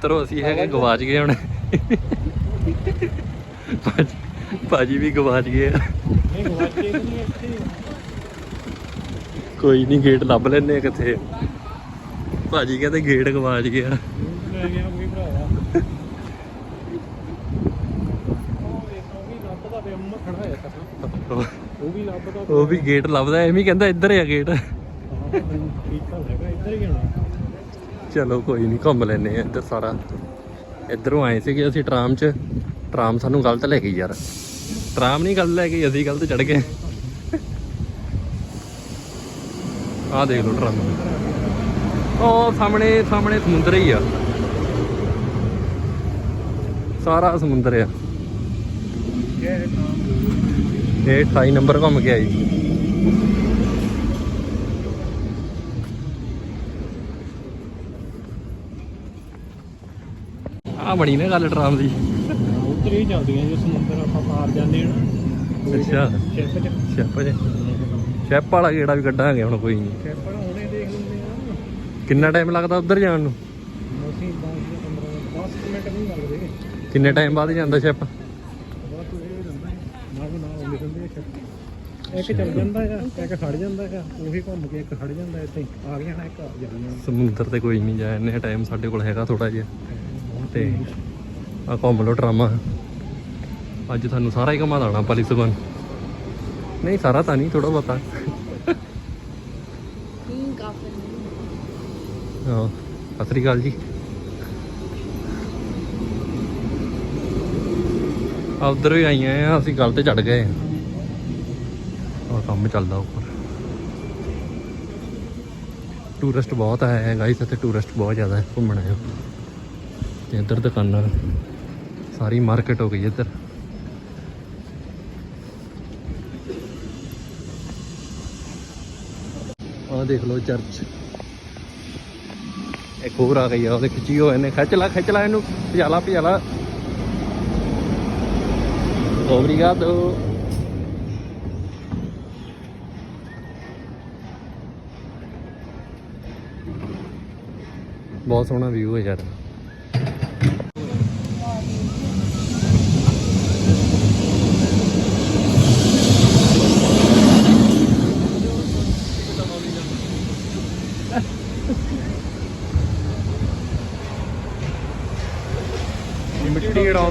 ਮਿੱਤਰੋ ਅਸੀਂ ਹੈਗੇ ਗਵਾਚ ਗਏ ਹੁਣ। ਭਾਜੀ- ਵੀ ਗਵਾਚ ਗਏ ਕੋਈ ਨਹੀਂ ਗੇਟ ਲੱਭ ਲੈਨੇ ਕਿੱਥੇ। ਭਾਜੀ ਕਹਿੰਦੇ ਗੇਟ ਗਵਾਚ ਗਿਆ। ਉਹ ਵੀ ਲੱਭਦਾ ਲੱਭਦਾ ਉਹ ਵੀ ਗੇਟ ਲੱਭਦਾ, ਐਵੇਂ ਕਹਿੰਦਾ ਇੱਧਰ ਆ ਗੇਟ। ਚਲੋ ਕੋਈ ਨਹੀਂ ਘੁੰਮ ਲੈਨੇ ਆ ਇੱਧਰ ਸਾਰਾ। ਇੱਧਰੋਂ ਆਏ ਸੀਗੇ ਅਸੀਂ ਟਰਾਮ 'ਚ। ਟਰਾਮ ਸਾਨੂੰ ਗਲਤ ਲੈ ਗਈ ਯਾਰ। ਟਰਾਮ ਨਹੀਂ ਗਲਤ ਲੈ ਗਈ, ਅਸੀਂ ਗਲਤ ਚੜ ਗਏ। ਆਹ ਦੇਖ ਲਓ ਟਰਾਮ। ਉਹ ਸਾਹਮਣੇ ਸਾਹਮਣੇ ਸਮੁੰਦਰ ਹੀ ਆ। ਸਾਰਾ ਸਮੁੰਦਰ ਆ। ਇਹ 28 ਨੰਬਰ ਘੁੰਮ ਕੇ ਆਈ ਆ ਬਣੀ ਨਾ ਗੱਲ ਟਰਾਮ ਦੀ। ਉੱਧਰ ਹੀ ਚੱਲਦੀਆਂ ਜੋ ਸਮੁੰਦਰ ਆਪਾਂ ਪਾਰ ਜਾਂਦੇ ਹਾਂ ਨਾ। ਅੱਛਾ। ਸ਼ਿਪ ਚ। ਸ਼ੈਪ ਵਾਲਾ ਗੇੜਾ ਵੀ ਕੱਢਾਂਗੇ ਹੁਣ ਕੋਈ ਨਹੀਂ। ਸ਼ਿਪ ਨਾਲ ਹੁਣੇ ਦੇਖ ਲੈਂਦੇ ਆ ਕਿੰਨਾ ਟਾਈਮ ਲੱਗਦਾ ਉੱਧਰ ਜਾਣ ਨੂੰ? ਅਸੀਂ 10 15 10 ਮਿੰਟ ਨਹੀਂ ਲੱਗਦੇ। ਕਿੰਨੇ ਟਾਈਮ ਬਾਅਦ ਜਾਂਦਾ ਸ਼ੈਪ? ਇੱਕ ਚੱਲ ਜਾਂਦਾ ਆ ਇੱਕ ਖੜ ਜਾਂਦਾ ਆ ਉਹੀ ਘੁੰਮ ਕੇ ਇੱਕ ਖੜ ਜਾਂਦਾ ਇੱਥੇ। ਆ ਗਿਆ ਨਾ ਇੱਕ ਆ ਜਾਂਦਾ ਸਮੁੰਦਰ ਤੇ ਕੋਈ ਨਹੀਂ ਜਾ ਇੰਨੇ ਟਾਈਮ ਸਾਡੇ ਕੋਲ ਹੈਗਾ ਥੋੜਾ ਜਿਹਾ। ਤੇ ਆ ਘੁੰਮ ਲਓ ਡਰਾਮਾ। ਅੱਜ ਤੁਹਾਨੂੰ ਸਾਰਾ ਹੀ ਘੁਮਾ ਦੇਣਾ ਪਲਿਸਬਨ ਨਹੀਂ ਸਾਰਾ ਤਾਂ ਨਹੀਂ ਥੋੜਾ ਬਹੁਤਾ। ਹਾਂ ਸਤਿ ਸ੍ਰੀ ਅਕਾਲ ਜੀ। ਆ ਉਧਰ ਵੀ ਆਈਆਂ ਆ ਅਸੀਂ ਗੱਲ ਤੇ ਚੜ ਗਏ ਆ। ਕੰਮ ਚੱਲਦਾ ਉੱਪਰ। ਟੂਰਿਸਟ ਬਹੁਤ ਆਇਆ ਹੈ ਗਾਈਸ ਇੱਥੇ ਟੂਰਿਸਟ ਬਹੁਤ ਜ਼ਿਆਦਾ ਹੈ ਘੁੰਮਣ ਆਏ ਤੇ ਇੱਧਰ ਦੁਕਾਨਾਂ ਸਾਰੀ ਮਾਰਕੀਟ ਹੋ ਗਈ ਇੱਧਰ। ਆਹ ਦੇਖ ਲਓ ਚਰਚ ਇੱਕ ਹੋਰ ਆ ਗਈ ਆ, ਉਹਦੇ ਖਿੱਚੀ ਹੋਏ ਨੇ। ਖਿੱਚ ਲਾ ਖਿੱਚ ਲਾ ਇਹਨੂੰ। ਭਜਾਲਾ ਭਜਾਲਾ। ਓਬਰੀਗਾਦੋ ਬਹੁਤ ਸੋਹਣਾ ਵਿਊ ਹੈ ਯਾਰ।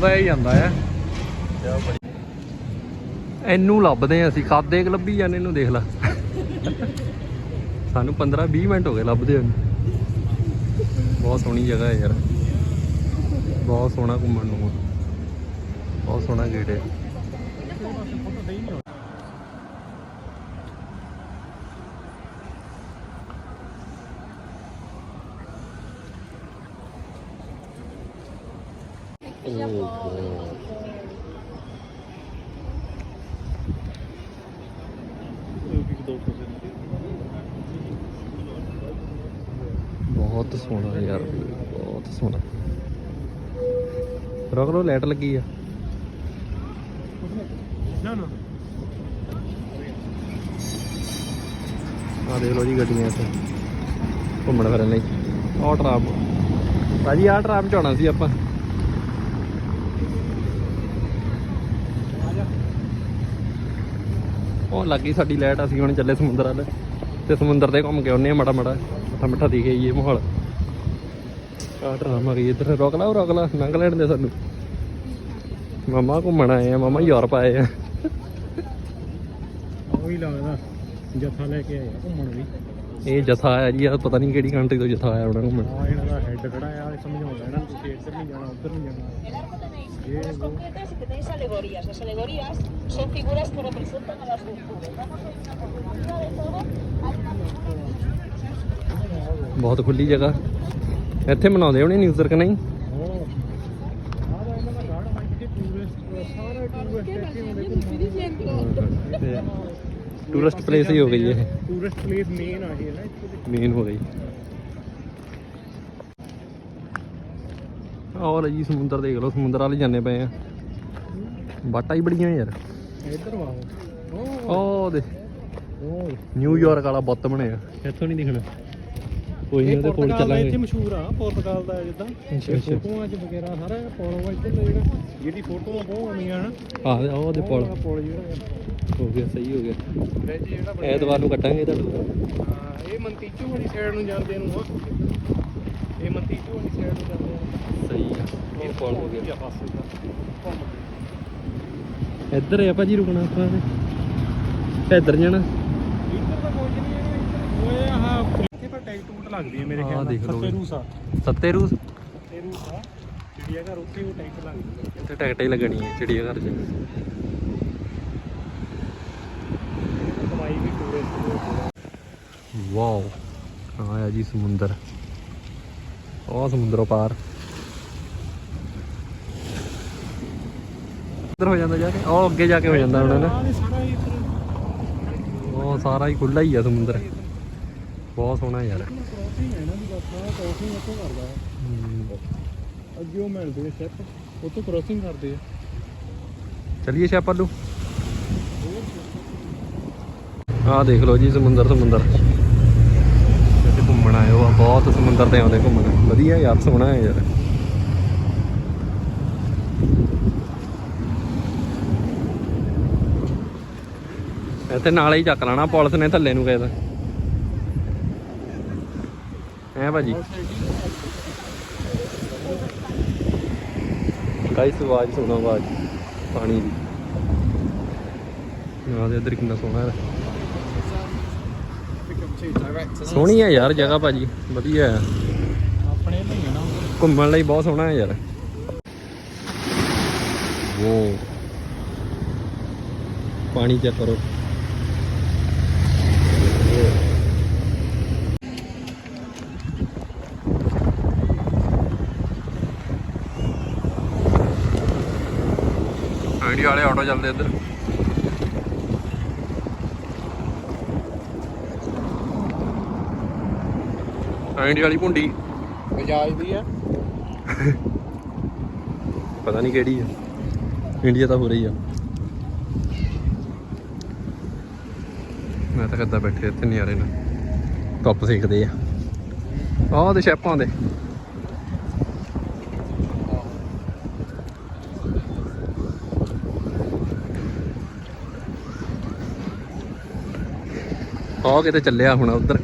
ਮਿੱਟੀ ਹੀ ਜਾਂਦਾ ਆ ਇਹਨੂੰ ਲੱਭਦੇ ਅਸੀਂ, ਖਾਦੇ ਕਿ ਲੱਭੀ ਜਾਂਦੇ ਇਹਨੂੰ ਦੇਖ ਲੈ। ਸਾਨੂੰ 15 20 ਮਿੰਟ ਹੋ ਗਏ ਲੱਭਦੇ ਉਹਨੂੰ ਬਹੁਤ ਸੋਹਣੀ ਜਗ੍ਹਾ ਹੈ ਯਾਰ। ਬਹੁਤ ਸੋਹਣਾ ਘੁੰਮਣ ਨੂੰ। ਬਹੁਤ ਸੋਹਣਾ ਗੇਟ ਹੈ ਬਹੁਤ ਸੋਹਣਾ ਯਾਰ ਬਹੁਤ ਸੋਹਣਾ ਰੋਕ ਲੋ ਲਾਈਟ ਲੱਗੀ ਆ। ਨਾ ਨਾ। ਆ ਦੇਖ ਲਓ ਜੀ ਗੱਡੀਆਂ ਇੱਥੇ। ਘੁੰਮਣ ਫਿਰਨ ਲਈ। ਆਹ ਟਰਾਮ। ਭਾਜੀ ਆਹ ਟਰਾਮ ਚ ਆਉਣਾ ਸੀ ਆਪਾਂ। ਉਹ ਲੱਗੀ ਸਾਡੀ ਲਾਈਟ ਅਸੀਂ ਹੁਣ ਚੱਲੇ ਸਮੁੰਦਰ ਵੱਲ। ਤੇ ਸਮੁੰਦਰ ਤੇ ਘੁੰਮ ਕੇ ਆਉਨੇ ਆ ਮੜਾ ਮੜਾ ਮੱਠਾ ਮਿੱਠਾ ਦਿਖੇ ਇਹ ਮਾਹੌਲ। ਆਹ ਟਰਾਮ ਆ ਗਈ ਇੱਧਰ ਰੋਕ ਲਾ ਰੋਕ ਲਾ ਲੰਘ ਲੈਣ ਦੇ ਸਾਨੂੰ ਮਾਮਾ ਘੁੰਮਣ ਆਏ ਆ ਮਾਮਾ ਯੂਰਪ ਆਏ ਆ ਉਹ ਹੀ ਲੱਗਦਾ ਜੱਥਾ ਲੈ ਕੇ ਆਇਆ ਘੁੰਮਣ ਵੀ ਇਹ ਜਥਾ ਆਇਆ ਜੀ ਆ ਪਤਾ ਨਹੀਂ ਕਿਹੜੀ ਕੰਟਰੀ ਤੋਂ ਜਥਾ ਆਇਆ ਉਹਨਾਂ ਘੁੰਮਣ ਆ ਇਹਨਾਂ ਦਾ ਹੈੱਡ ਖੜਾ ਆ ਇਹ ਸਮਝਾਉਂਦਾ ਇਹਨਾਂ ਨੂੰ ਤੁਸੀਂ ਇੱਧਰ ਨਹੀਂ ਜਾਣਾ ਉੱਧਰ ਨਹੀਂ ਜਾਣਾ ਇਹ ਉਹ concretas y tenéis alegorías. Las alegorías son figuras que representan a las virtudes. Vamos a ir por encima de todo. Hay una figura ਬਹੁਤ ਖੁੱਲੀ ਜਗ੍ਹਾ ਇੱਥੇ ਮਨਾਉਂਦੇ ਹੋਣੇ ਨਿਊਜ਼ਰ ਕਿ ਨਹੀਂ? ਟੂਰਿਸਟ ਪਲੇਸ ਹੀ ਹੋ ਗਈ ਇਹ। ਟੂਰਿਸਟ ਪਲੇਸ ਮੇਨ ਆ ਇਹ ਨਾ ਮੇਨ ਹੋ ਗਈ। ਲੈ ਜੀ ਸਮੁੰਦਰ ਦੇਖ ਲਓ ਸਮੁੰਦਰ ਵਾਲੇ ਜਾਂਦੇ ਪਏ ਆ। ਬਾਟਾ ਹੀ ਬੜੀਆਂ ਯਾਰ। ਇੱਧਰ ਆਓ ਉਹ। ਦੇ ਨਿਊਯਾਰਕ ਵਾਲਾ ਬੁੱਤ ਬਣਿਆ। ਇੱਥੋਂ ਨਹੀਂ ਦਿਖਣਾ। ਕੋਈ ਇਹ ਉਹਦੇ ਕੋਲ ਦਾ ਇੱਥੇ ਚੱਲਾਂਗੇ ਮਸ਼ਹੂਰ ਆ ਪੁਰਤਗਾਲ ਦਾ ਜਿੱਦਾਂ। ਇਹ। ਫੋਟੋਆਂ 'ਚ ਵਗੈਰਾ ਸਾਰਾ ਪੋਲੋ ਵਾ ਇੱਧਰ ਦਾ ਜਿਹੜਾ ਜਿਹਦੀ ਫੋਟੋਆਂ ਬਹੁਤ ਆਉਂਦੀਆਂ ਹਨ। ਆਹ ਆਹ ਉਹਦੇ ਪੁਲ। ਪੁਲ ਜਿਹੜਾ ਹੋ। ਗਿਆ ਸਹੀ ਹੋ ਗਿਆ। ਜਿਹੜਾ ਬਣਿਆ ਐਤਵਾਰ ਨੂੰ ਕੱਟਾਂਗੇ ਤੁਹਾਡਾ ਹਾਂ, ਇਹ ਮੰਤੀਚੋ ਵਾਲੀ ਸਾਈਡ ਨੂੰ ਜਾਂਦੇ ਨੂੰ ਆ। ਇਹ ਮੰਤੀਚੋ ਵਾਲੀ ਸਾਈਡ ਨੂੰ ਜਾਂਦੇ ਆ। ਸਹੀ ਆ ਇਹ ਪੁਲ ਹੋ ਗਿਆ। ਦਾ। ਇੱਧਰ ਆ ਭਾਜੀ ਰੁਕਣਾ ਆਪਾਂ ਨੇ ਇੱਧਰ ਜਾਣਾ। ਇੱਧਰ ਤਾਂ ਕੁਝ ਨਹੀਂ ਹੈ ਇੱਧਰ ਓਏ ਆਹ ਟੈਗ ਟੂਟ ਲੱਗਦੀ ਹੈ ਮੇਰੇ ਖਿਆਲ ਦੇਖ ਲਓ ਸੱਤੇ। ਰੂਸ ਆ। ਸੱਤੇ ਰੂਸ? ਸੱਤੇ ਰੂਸ ਆ ਚਿੜੀਆ ਘਰ ਉੱਥੇ ਉਹ ਟੈਗ ਲੱਗਦੀ ਹੈ। ਇੱਥੇ ਟਿਕਟ ਹੀ ਲੱਗਣੀ ਹੈ ਚਿੜੀਆ ਘਰ 'ਚ। ਕਮਾਈ ਵੀ ਟੂਰਿਸਟ ਵਾਓ ਆਇਆ ਜੀ ਸਮੁੰਦਰ। ਉਹ ਸਮੁੰਦਰੋਂ ਪਾਰ। ਇੱਧਰ ਹੋ ਜਾਂਦਾ ਜਾ ਕੇ ਉਹ ਅੱਗੇ ਜਾ ਕੇ ਹੋ ਜਾਂਦਾ ਹੁਣ ਨਾ। ਉਹ ਸਾਰਾ ਹੀ ਖੁੱਲਾ ਹੀ ਆ ਸਮੁੰਦਰ। ਬਹੁਤ ਸੋਹਣਾ ਯਾਰ। ਕ੍ਰੋਸਿੰਗ ਹੈ ਨਾ ਦੀ ਬਸ ਆ ਕ੍ਰੋਸਿੰਗ ਉੱਥੋਂ ਕਰਦਾ ਹੈ। ਅੱਗੇ ਉਹ ਮਿਲਦੇ ਨੇ ਸ਼ਿਪ ਉੱਥੋਂ ਕ੍ਰੋਸਿੰਗ ਕਰਦੇ ਆ। ਚਲਿਏ ਸ਼ਾਪਾਲੂ ਆਹ ਦੇਖ ਲਓ ਜੀ ਸਮੁੰਦਰ ਸਮੁੰਦਰ। ਇੱਥੇ ਘੁੰਮਣ ਆਏ ਹੋ ਆ ਬਹੁਤ ਸਮੁੰਦਰ ਤੇ ਆਉਂਦੇ ਘੁੰਮਣ। ਵਧੀਆ ਯਾਰ ਸੋਹਣਾ ਹੈ ਯਾਰ। ਇੱਥੇ ਨਾਲੇ ਹੀ ਚੱਕ ਲੈਣਾ ਪੁਲਿਸ ਨੇ ਥੱਲੇ ਨੂੰ ਕਹਿਦਾ ਐ ਭਾਜੀ? ਗਾਇਸ, ਆਵਾਜ਼ ਸੁਣੋ, ਆਵਾਜ਼। ਪਾਣੀ ਦੀ। ਆਹ ਦੇ ਇੱਧਰ ਕਿੰਨਾ ਸੋਹਣਾ ਹੈ। ਸੋਹਣੀ ਹੈ ਯਾਰ ਜਗ੍ਹਾ ਭਾਜੀ, ਵਧੀਆ ਹੈ। ਆਪਣੇ ਨਹੀਂ ਨਾ ਘੁੰਮਣ ਲਈ ਬਹੁਤ ਸੋਹਣਾ ਹੈ ਯਾਰ। ਉਹ ਪਾਣੀ ਚੈੱਕ ਕਰੋ। ਆਈਡੀ ਵਾਲੇ ਆਟੋ ਚੱਲਦੇ ਇੱਧਰ। ਆਈਡੀ ਵਾਲੀ ਭੁੰਡੀ। ਬਜਾਜ ਦੀ ਆ। ਪਤਾ ਨਹੀਂ ਕਿਹੜੀ ਆ। ਇੰਡੀਆ ਤਾਂ ਹੋ ਰਹੀ ਆ। ਮੈਂ ਤਾਂ ਕਦਾਂ ਬੈਠੇ ਇੱਥੇ ਨਿਆਰੇ ਨਾਲ। ਕੱਪ ਸੇਕਦੇ ਆ। ਆਹ ਤੇ ਸ਼ੈਪਾਂ ਦੇ। ਆਹ ਕਿਤੇ ਚੱਲਿਆ ਹੁਣ ਉਧਰ।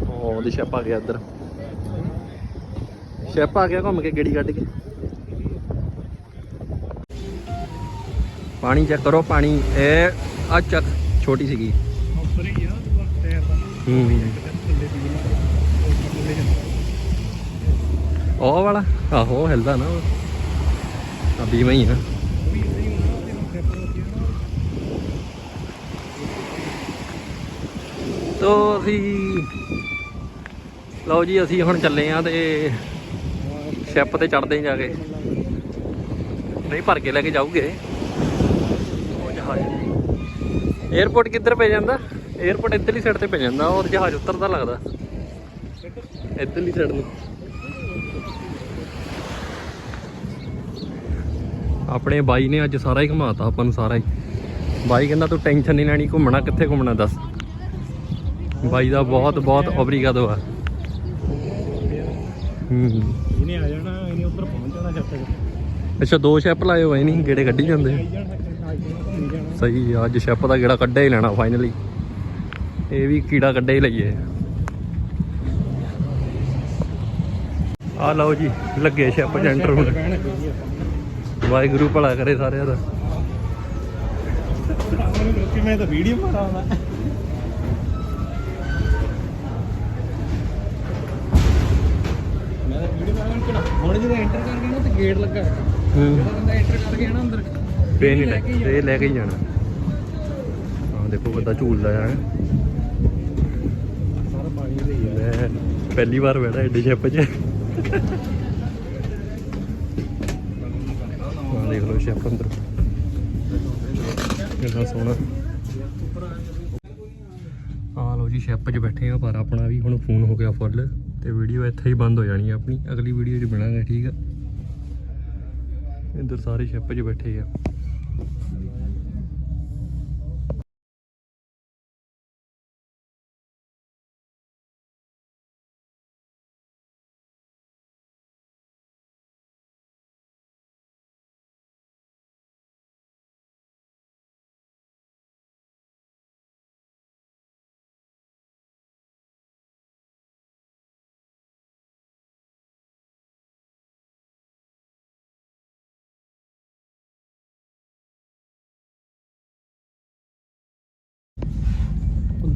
ਉਹ ਗਿਆ ਇੱਧਰ। ਸ਼ੈਪ ਆ ਗਿਆ ਘੁੰਮ ਕੇ ਗੇੜੀ ਕੱਢ ਕੇ। ਪਾਣੀ ਚੈੱਕ ਕਰੋ ਪਾਣੀ ਇਹ ਆ ਚੱਕ ਛੋਟੀ ਸੀਗੀ। ਉੱਪਰ ਹੀ ਆ ਤੂੰ ਟਾਇਰ ਦਾ। ਹੂੰ ਥੱਲੇ ਦੀ ਉੱਪਰ ਥੱਲੇ ਜਾਂਦਾ ਉਹ ਵਾਲਾ? ਆਹੋ ਹਿਲਦਾ ਨਾ ਆ ਬੀਮਾ ਹੀ ਨਾ ਤੋ ਅਸੀਂ ਲਓ ਜੀ, ਅਸੀਂ ਹੁਣ ਚੱਲੇ ਆ ਤੇ ਸ਼ਿਪ ਤੇ ਚੜਦੇ ਜਾ ਕੇ। ਨਹੀਂ, ਭਰ ਕੇ ਲੈ ਕੇ ਜਾਊਗੇ। ਉਹ ਜਹਾਜ਼। 에어ਪੋਰਟ ਕਿੱਧਰ ਪੈ ਜਾਂਦਾ? ਏਅਰਪੋਰਟ ਇੱਧਰਲੀ ਸਾਈਡ ਤੇ ਪੈ ਜਾਂਦਾ। ਉਹ ਜਹਾਜ਼ ਉੱਤਰਦਾ ਲੱਗਦਾ। ਇੱਧਰਲੀ ਸਾਈਡ ਨੂੰ। ਆਪਣੇ ਬਾਈ ਨੇ ਅੱਜ ਸਾਰਾ ਹੀ ਘੁਮਾਤਾ ਆਪਾਂ ਨੂੰ ਸਾਰਾ ਹੀ। ਬਾਈ ਕਹਿੰਦਾ ਤੂੰ ਟੈਨਸ਼ਨ ਨਹੀਂ ਲੈਣੀ ਘੁੰਮਣਾ ਕਿੱਥੇ ਘੁੰਮਣਾ ਦੱਸ। ਬਾਈ ਦਾ ਬਹੁਤ ਬਹੁਤ ਓਬਰੀਗਾਦੋ ਆ। ਹੂੰ ਇਹਨੇ ਆ ਜਾਣਾ ਇਹਨੇ ਉੱਧਰ ਪਹੁੰਚ ਜਾਣਾ ਜਦ ਤੱਕ। ਅੱਛਾ ਦੋ ਸ਼ੈਪ ਲਾਏ ਹੋਏ ਨਹੀਂ ਗੇੜੇ ਕੱਢੀ ਜਾਂਦੇ ਸਹੀ ਆ, ਅੱਜ ਸ਼ੈਪ ਦਾ ਗੇੜਾ ਕੱਢਿਆ ਹੀ ਲੈਣਾ ਫਾਈਨਲੀ ਇਹ ਵੀ ਕੀੜਾ ਕੱਢਿਆ ਹੀ ਲਈਏ। ਆ ਲਓ ਜੀ ਲੱਗੇ ਸ਼ੈਪ ਚ ਐਂਟਰ ਹੁਣ ਵਾਹਿਗੁਰੂ ਭਲਾ ਕਰੇ ਸਾਰਿਆਂ ਦਾ। ਲੋਕੀ ਮੈਂ ਤਾਂ ਵੀਡੀਓ ਬਣਾਉਂਦਾ ਮੈਂ ਤਾਂ ਵੀਡੀਓ ਬਣਾਉਣਾ ਹੁਣ ਜਦੋਂ ਐਂਟਰ ਕਰ ਗਿਆ ਨਾ ਤੇ ਗੇਟ ਲੱਗਾ। ਹੂੰ। ਜਦੋਂ ਬੰਦਾ ਐਂਟਰ ਕਰ ਗਿਆ ਨਾ ਅੰਦਰ ਪੇ ਨਹੀਂ ਲੈ ਕੇ ਹੀ ਜਾਣਾ। ਹਾਂ ਦੇਖੋ ਬੰਦਾ ਝੂਲਦਾ ਆ ਸਾਰਾ ਪਾਣੀ ਦੇ ਹੀ ਆ। ਪਹਿਲੀ ਵਾਰ ਬੈਠਾ ਐਡੀ ਸ਼ਿਪ 'ਚ। ਆਹ ਦੇਖ ਅੰਦਰ। ਕਿੰਨਾ ਸੋਹਣਾ। ਆ ਲਓ ਜੀ ਸ਼ੈਪ 'ਚ ਬੈਠੇ ਆ, ਪਰ ਆਪਣਾ ਵੀ ਹੁਣ ਫੋਨ ਹੋ ਗਿਆ ਫੁੱਲ ਤੇ ਵੀਡੀਓ ਇੱਥੇ ਹੀ ਬੰਦ ਹੋ ਜਾਣੀ ਆ ਆਪਣੀ। ਅਗਲੀ ਵੀਡੀਓ 'ਚ ਮਿਲਾਂਗੇ ਠੀਕ ਆ। ਇੱਧਰ ਸਾਰੇ ਸ਼ੈਪ 'ਚ ਬੈਠੇ ਆ।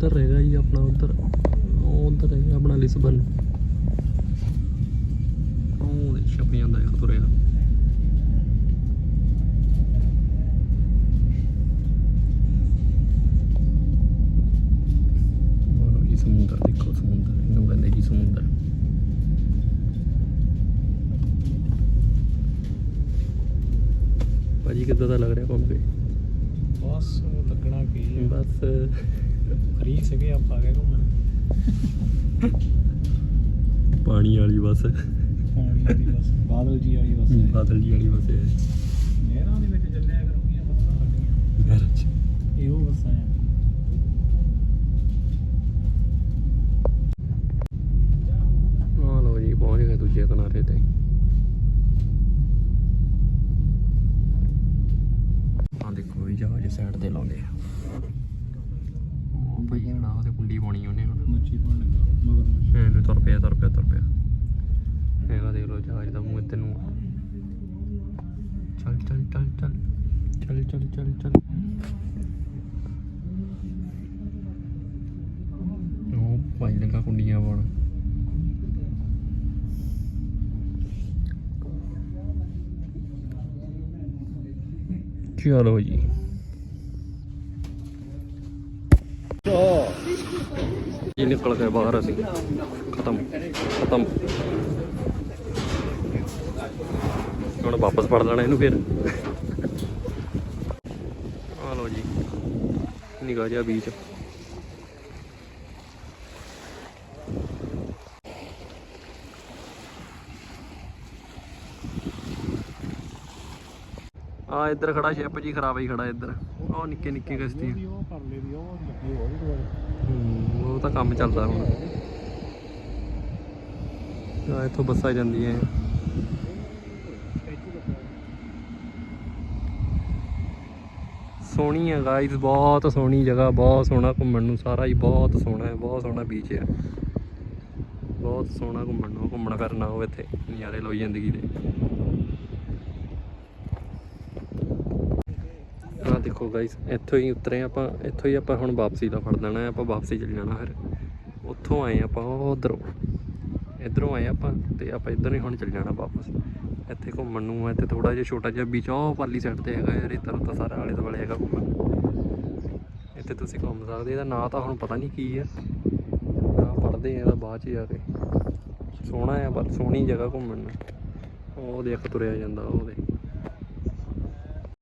ਉਧਰ ਰਹੇਗਾ ਜੀ ਆਪਣਾ ਉਧਰ। ਉਹ ਉਧਰ ਰਹੇਗਾ ਆਪਣਾ ਲਿਸਬਨ। ਉਹ ਦੇ ਛਪ ਜਾਂਦਾ ਇੱਕ ਤੁਰਿਆ। ਸਮੁੰਦਰ ਦੇਖੋ ਸਮੁੰਦਰ। ਇਹਨੂੰ ਕਹਿੰਦੇ ਜੀ ਸਮੁੰਦਰ। ਭਾਜੀ ਕਿੱਦਾਂ ਦਾ ਲੱਗ ਰਿਹਾ ਘੁੰਮ ਕੇ ਬਸ ਲੱਗਣਾ ਕੀ ਹੈ ਬਸ। ਫਰੀ ਸੀਗੇ ਆਪਾਂ ਆ ਗਏ ਘੁੰਮਣ। ਪਾਣੀ ਵਾਲੀ ਬੱਸ। ਪਾਣੀ ਦੀ ਬਸ ਬਾਦਲ ਜੀ ਵਾਲੀ ਬਸ ਬਾਦਲ ਜੀ ਵਾਲੀ ਬੱਸ ਹੈ। ਨਹਿਰਾਂ ਦੇ ਵਿੱਚ ਚੱਲਿਆ ਕਰੂਗੀਆਂ ਬੱਸਾਂ ਸਾਡੀਆਂ। ਚ। ਇਹ ਬੱਸਾਂ ਆ। ਚੱਲ ਚੱਲ ਚੱਲ ਉਹ ਭਾਈ ਲੱਗਾ ਕੁੰਡੀਆਂ ਪਾਉਣ ਚਲੋ ਜੀ। ਇਹ ਨਿਕਲ ਗਏ ਬਾਹਰ ਅਸੀਂ। ਖਤਮ ਖਤਮ। ਹੁਣ ਵਾਪਸ ਫੜ ਲੈਣਾ ਇਹਨੂੰ ਫਿਰ ਆ ਲਓ ਜੀ ਨਿਗਾਹ ਜਿਹਾ ਬੀਚ। ਆ ਇੱਧਰ ਖੜਾ ਸ਼ਿਪ ਜੀ, ਖਰਾਬ ਹੀ ਖੜਾ ਇੱਧਰ। ਉਹ ਨਿੱਕੇ ਨਿੱਕੇ ਕਸ਼ਤੀ ਉਹ ਪਰਲੇ ਦੀ ਉਹ ਲੱਗੀ ਹੋਈ ਦੁਆਰੇ ਉਹ ਤਾਂ ਕੰਮ ਚੱਲਦਾ ਹੁਣ। ਆ ਇੱਥੋਂ ਬੱਸਾਂ ਜਾਂਦੀਆਂ ਆ ਸੋਹਣੀ ਹੈ ਗਾਈਸ ਬਹੁਤ ਸੋਹਣੀ ਜਗ੍ਹਾ, ਬਹੁਤ ਸੋਹਣਾ ਘੁੰਮਣ ਨੂੰ ਸਾਰਾ ਹੀ, ਬਹੁਤ ਸੋਹਣਾ ਹੈ, ਬਹੁਤ ਸੋਹਣਾ ਬੀਚ ਹੈ ਬਹੁਤ ਸੋਹਣਾ ਘੁੰਮਣ ਨੂੰ, ਘੁੰਮਣਾ ਫਿਰਨਾ ਹੋਵੇ ਇੱਥੇ, ਨਜ਼ਾਰੇ ਲਓ ਜ਼ਿੰਦਗੀ ਦੇ। ਆ ਦੇਖੋ ਗਾਈਸ ਇੱਥੋਂ ਹੀ ਉਤਰੇ ਆਪਾਂ, ਇੱਥੋਂ ਹੀ ਆਪਾਂ ਹੁਣ ਵਾਪਸੀ ਦਾ ਫੜ ਲੈਣਾ, ਆਪਾਂ ਵਾਪਸੀ ਚਲੇ ਜਾਣਾ ਫਿਰ। ਉੱਥੋਂ ਆਏ ਆਪਾਂ, ਉਧਰੋਂ। ਇਧਰੋਂ ਆਏ ਆਪਾਂ ਤੇ ਆਪਾਂ ਇਧਰ ਹੀ ਹੁਣ ਚਲੇ ਜਾਣਾ ਵਾਪਸ। ਇੱਥੇ ਘੁੰਮਣ ਨੂੰ ਹੈ ਇੱਥੇ ਥੋੜਾ ਜਿਹਾ ਛੋਟਾ ਜਿਹਾ ਬੀਚ ਉਹ ਪਾਲੀ ਸਾਈਡ ਤੇ ਹੈਗਾ ਯਾਰ, ਇੱਧਰ ਤਾਂ ਸਾਰਾ ਆਲੇ ਦੁਆਲੇ ਹੈਗਾ ਘੁੰਮਣ। ਇੱਥੇ ਤੁਸੀਂ ਘੁੰਮ ਸਕਦੇ ਇਹਦਾ ਨਾਂ ਤਾਂ ਹੁਣ ਪਤਾ ਨਹੀਂ ਕੀ ਹੈ ਨਾ ਪੜਦੇ ਆ ਇਹਦਾ ਬਾਅਦ ਚ ਜਾ ਕੇ। ਸੋਹਣਾ ਆ, ਪਰ ਸੋਹਣੀ ਜਗ੍ਹਾ ਘੁੰਮਣ ਨੂੰ। ਉਹ ਦੇਖ ਤੁਰਿਆ ਜਾਂਦਾ ਉਹਦੇ।